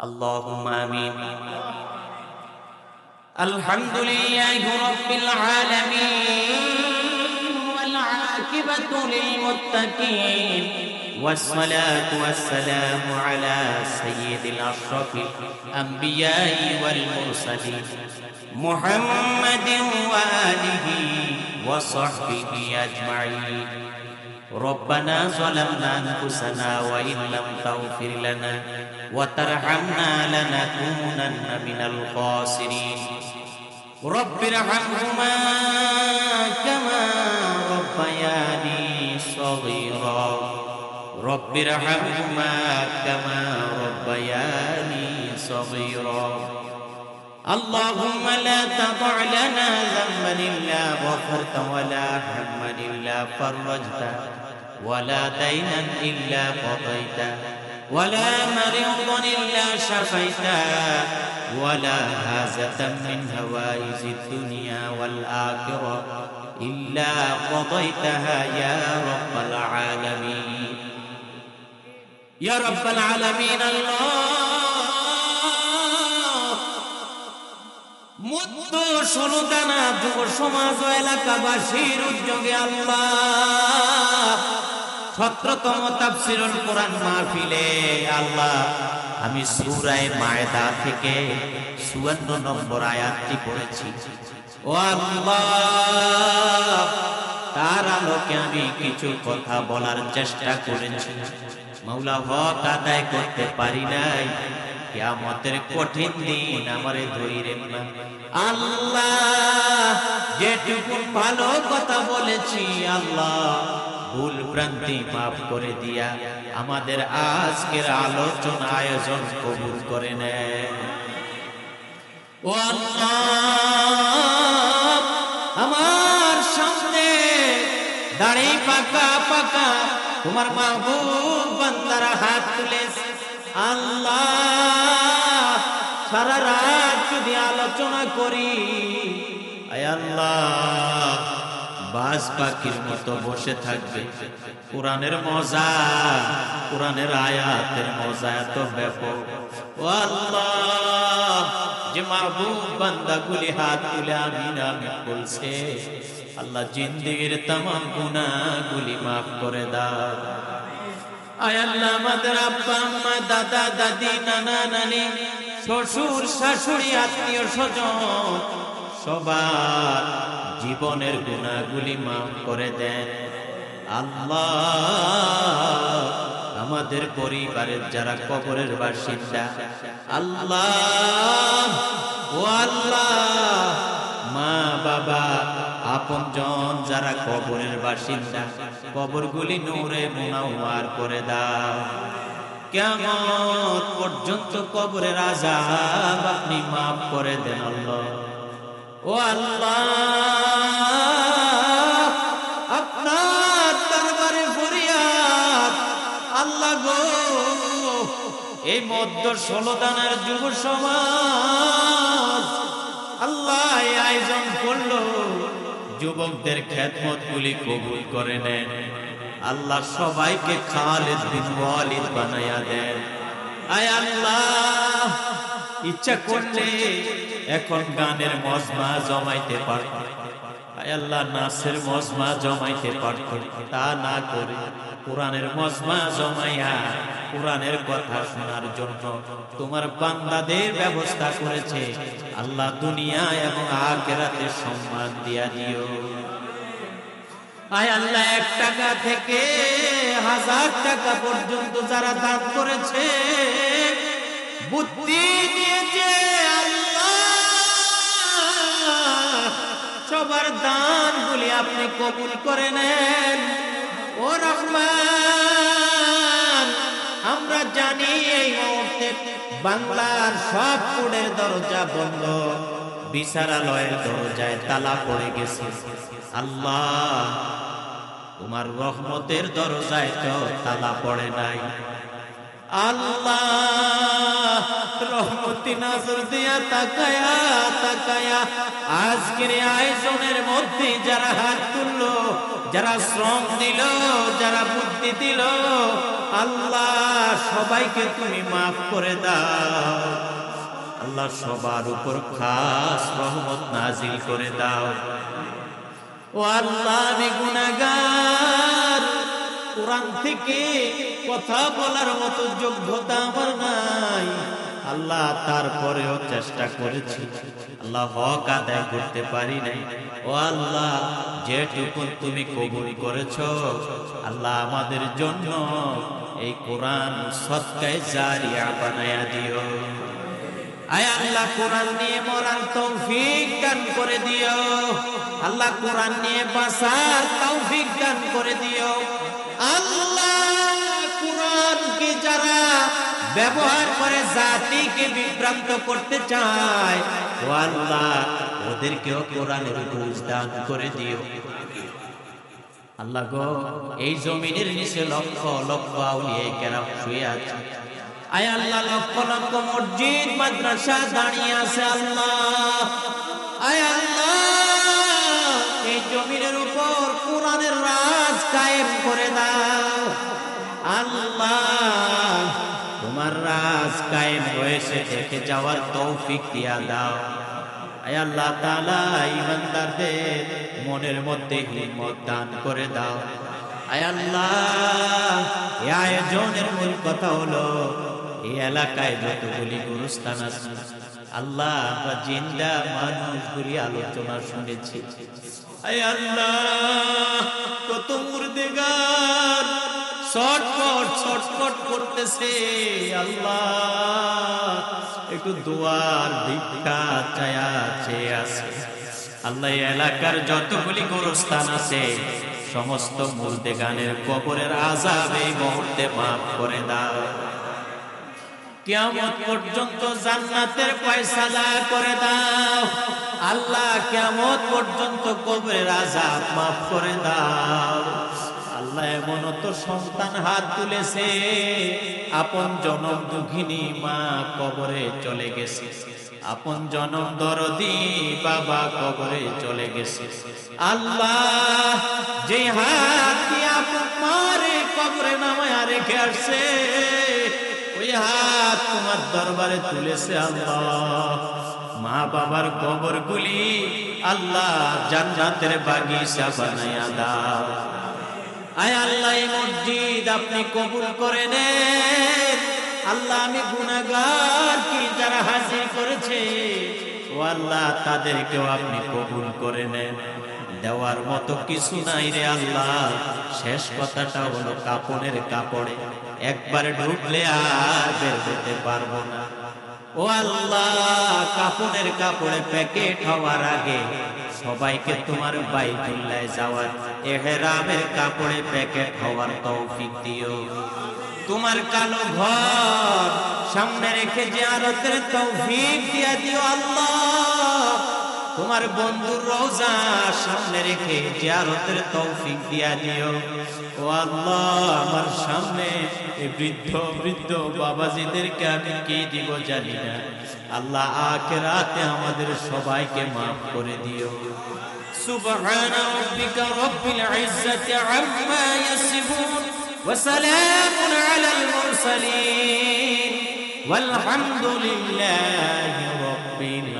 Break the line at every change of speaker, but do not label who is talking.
اللهم آمين. الحمد لله رب العالمين والعاقبة للمتقين والصلاة والسلام على سيد الأشرف الأنبياء والمرسلين محمد وآله وصحبه أجمعين. ربنا ظلمنا أنفسنا وإن لم تغفر لنا وترحمنا لنكونن من الخاسرين. رب ارحمهما كما ربياني صغيرا. رب ارحمهما كما ربياني صغيرا. اللهم لا تضع لنا ذنبا إلا غفرت ولا هما إلا فرجته ولا دينا إلا قضيته. ولا مريضا الا شفيته ولا هازة من هوائج الدنيا والآخرة إلا قضيتها يا رب العالمين يا رب العالمين الله মুদ্দ ষোলো দানা যুব সমাজ ও এলাকাবাসীর উদ্যোগে আল্লাহ সতেরোতম তাফসিরুল কোরআন মাহফিলে, আল্লাহ, আমি সূরায়ে মায়দা থেকে চুয়ান্ন নম্বর আয়াতটি পড়েছি। ও আল্লাহ, তার আলোকে আমি কিছু কথা বলার চেষ্টা করেছি। মাওলা হক আদায় করতে পারি নাই। কিয়ামতের কঠিন দিন আমারে ধরিলেন না। আল্লাহ, যেটুকু ভালো কথা বলেছি, আল্লাহ ভুল ভ্রান্তি মাফ করে দিয়া আমাদের আজকের আলোচনা আয়োজন কবুল করে আমার সামনে দাড়ি পাকা পাকা তোমার মাহবুব হাত তুলে। আল্লাহ, সারা রাত যদি আলোচনা করি, আয় আল্লাহ বাস পাখির মতো বসে থাকবে। কোরআনের মজা, কোরআনের আয়াতের মজা এত ব্যাপক। ও যে মাহবুব বান্দাগুলি হাত তুলে আমিন আমিন বলছে, আল্লাহ জিন্দিগির তামাম গুনাহগুলি মাফ করে দাও। আয় আমাদের আব্বা, আম্মা, দাদা, দাদি, নানা, নানি, শ্বশুর, শাশুড়ি, আত্মীয় স্বজন সবার জীবনের গুণাগুলি মাফ করে দেন। আল্লাহ আমাদের পরিবারের যারা কবরের বাসিন্দা, আল্লাহ, ও আল্লাহ, মা, বাবা, আপন জন যারা কবরের বাসিন্দা, কবরগুলি নূরে মুনাওয়ার করে দাও। কেমন পর্যন্ত কবরের আজাব আপনি মাফ করে দেন আল্লাহ। ও আল্লাহ, আপনার দরবারে ফরিয়াদ। আল্লাহ গো, এই মধ্য ষোলো দানার যুব সমাজ, আল্লাহ আয়োজন করল। যুবকদের খ্যাতমত গুলি কবুল করে নেন। আল্লাহ সবাইকে খালেদ বিন বানায়া দেন। আয় আল্লাহ ইচ্ছা করলে এখন গানের মজমা জমাইতে পারত। আল্লাহ, নাচের মজমা জমাইতে পারত। তা না করে কোরআনের মজমা জমাইয়া কোরআনের কথা শোনার জন্য তোমার বান্দাদের ব্যবস্থা করেছে। আল্লাহ দুনিয়া এবং আখেরাতে সম্মান দিয়া দিও। আয় আল্লাহ, এক টাকা থেকে হাজার টাকা পর্যন্ত যারা দান করেছে বুদ্ধি দিয়েছে সবার দানগুলি আপনি কবুল করে নেন। ও রহমান, আমরা জানি এই মুহূর্তে বাংলার সব কোডের দরজা বন্ধ। বিচারালয়ের দরজায় তালা পড়ে গেছে। আল্লাহ, তোমার রহমতের দরজায় তো তালা পড়ে নাই। আল্লাহ রহমতি নাজর দিয়া আজকের আয়োজনের মধ্যে যারা হাত তুললো, যারা শ্রম দিল, যারা বুদ্ধি দিল, আল্লাহ সবাইকে তুমি মাফ করে দাও। আল্লাহ সবার উপর খাস রহমত নাজিল করে দাও। ও আল্লাহ আমি গুনাহগার। কোরআন থেকে কথা বলার মতো যোগ্যতা আমার নাই। আল্লাহ তারপরেও চেষ্টা করেছি। আল্লাহ হক আদায় করতে পারি নাই। ও আল্লাহ, যেটুকু তুমি কবুল করেছ, আল্লাহ আমাদের জন্য এই কোরআন সৎকায় জারিয়া বানায়া দিও। আয় আল্লাহ, কোরআন নিয়ে মরার তৌফিক দান করে দিও। আল্লাহ, কোরআন নিয়ে বাসার তৌফিক দান করে দিও। যারা ব্যবহার করে জাতিকে বিভ্রান্ত করতে চায় আল্লাহ, ওদেরকেও কোরআনের বুঝ করে দিও। আল্লাহ গো, এই জমিনের নিচে লক্ষ লক্ষ আউলিয়ে কেরাম শুয়ে আছে। আয় আল্লাহ, লক্ষ লক্ষ মসজিদ, মাদ্রাসা দাঁড়িয়ে আছে আল্লাহ। হয়েছে দেখে যাওয়ার তৌফিক দিয়া দাও। আল্লাহ তাআলা ইমানদারদের মনের মধ্যে হিম্মত দান করে দাও। আল্লাহ আয়োজনের মূল কথা হলো, এই এলাকায় যতগুলি গুরুস্থান আছে, আল্লাহ আমরা জিন্দা মানুষগুলি আলোচনা শুনেছি। আয় আল্লাহ, কত মুর্দেগার ছটফট ছটফট করতেছে আল্লাহ। একটু দোয়ার ভিক্ষা চায়া চেয়ে আছে। আল্লাহ এলাকার যতগুলি গোরস্থান আছে, সমস্ত মুর্দে গানের কবরের আজাব এই মুহূর্তে মাফ করে দাও। কিয়ামত পর্যন্ত জান্নাতের পয়সা ফয়সালা করে দাও। আল্লাহ কিয়ামত পর্যন্ত কবরের আজাব মাফ করে দাও। আল্লাহ এমন তো সন্তান হাত তুলেছে। আপন জনম দুঃখিনী মা কবরে চলে গেছে। আপন জনম দরদি বাবা কবরে চলে গেছে। আল্লাহ যে হাত দিয়ে আপন মারে কবরে নামায় রেখে আসছে, ওই হাত তোমার দরবারে তুলেছে আল্লাহ। মা বাবার কবর গুলি আল্লাহ জান্নাতের বাগিচা বানায়া দাও। আয় আল্লাহ, এই মসজিদ আপনি কবুল করে নেন। আল্লাহ, আমি গুনাহগার কি যারা হাজির করেছে? ও আল্লাহ, তাদেরকেও আপনি কবুল করে নেন। দেওয়ার মতো কিছু নাই রে আল্লাহ। শেষ কথাটা হলো কাপড়ের কাপড়ে। একবার ঢুকলে আর বের হতে পারব না। কাপড়ের কাপড়ে প্যাকেট হওয়ার আগে সবাইকে তোমার বাইতুল্লায় যাওয়ার এহেরামের কাপড়ে প্যাকেট হওয়ার তৌফিক দিও। তোমার কালো ঘর সামনে রেখে জিয়ারতের তৌফিক দিয়া দিও আল্লাহ। তোমার বন্ধুর রোজা সামনে রেখে জিয়ারতের তৌফিক দিয়া দিও ও আল্লাহ আমার সামনে এই বৃদ্ধ বৃদ্ধ বাবাজিদেরকে আমি কি দিব জানি না আল্লাহ আখেরাতে আমাদের সবাইকে মাফ করে দিও سبحان ربك رب العزة عما يصفون وسلام على المرسلين والحمد لله رب العالمين